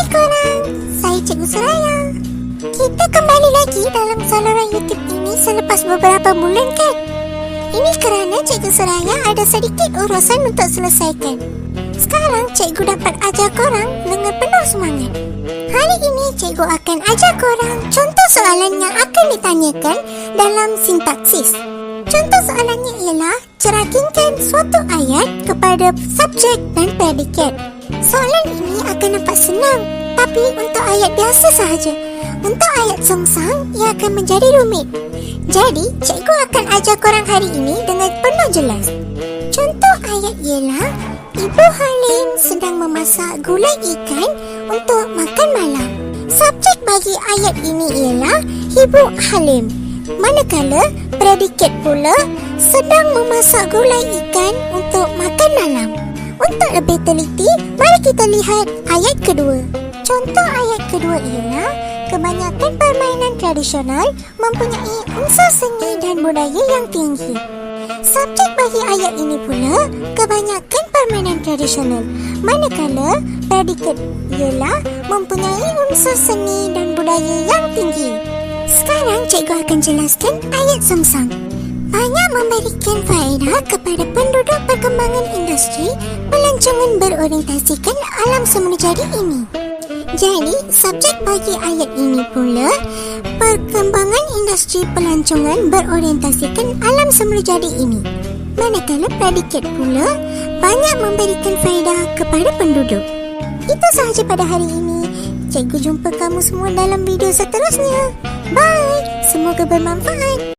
Hai korang, saya Cikgu Suraya. Kita kembali lagi dalam saluran YouTube ini selepas beberapa bulan kan? Ini kerana Cikgu Suraya ada sedikit urusan untuk selesaikan. Sekarang Cikgu dapat ajar korang dengan penuh semangat. Hari ini Cikgu akan ajar korang contoh soalan yang akan ditanyakan dalam sintaksis. Contoh soalannya ialah cerakingkan suatu ayat kepada subjek dan predikat. Soalan akan nampak senang tapi untuk ayat biasa sahaja. Untuk ayat songsang, ia akan menjadi rumit. Jadi, cikgu akan ajar korang hari ini dengan penuh jelas. Contoh ayat ialah Ibu Halim sedang memasak gulai ikan untuk makan malam. Subjek bagi ayat ini ialah Ibu Halim. Manakala predikat pula sedang memasak gulai ikan untuk lebih teliti, mari kita lihat ayat kedua. Contoh ayat kedua ialah kebanyakan permainan tradisional mempunyai unsur seni dan budaya yang tinggi. Subjek bagi ayat ini pula kebanyakan permainan tradisional. Manakala predikat ialah mempunyai unsur seni dan budaya yang tinggi. Sekarang cikgu akan jelaskan ayat songsang. Banyak memberikan faedah kepada penduduk perkembangan industri pelancongan berorientasikan alam semula jadi ini. Jadi, subjek bagi ayat ini pula perkembangan industri pelancongan berorientasikan alam semula jadi ini. Manakala predikat pula banyak memberikan faedah kepada penduduk. Itu sahaja pada hari ini. Cikgu jumpa kamu semua dalam video seterusnya. Bye. Semoga bermanfaat.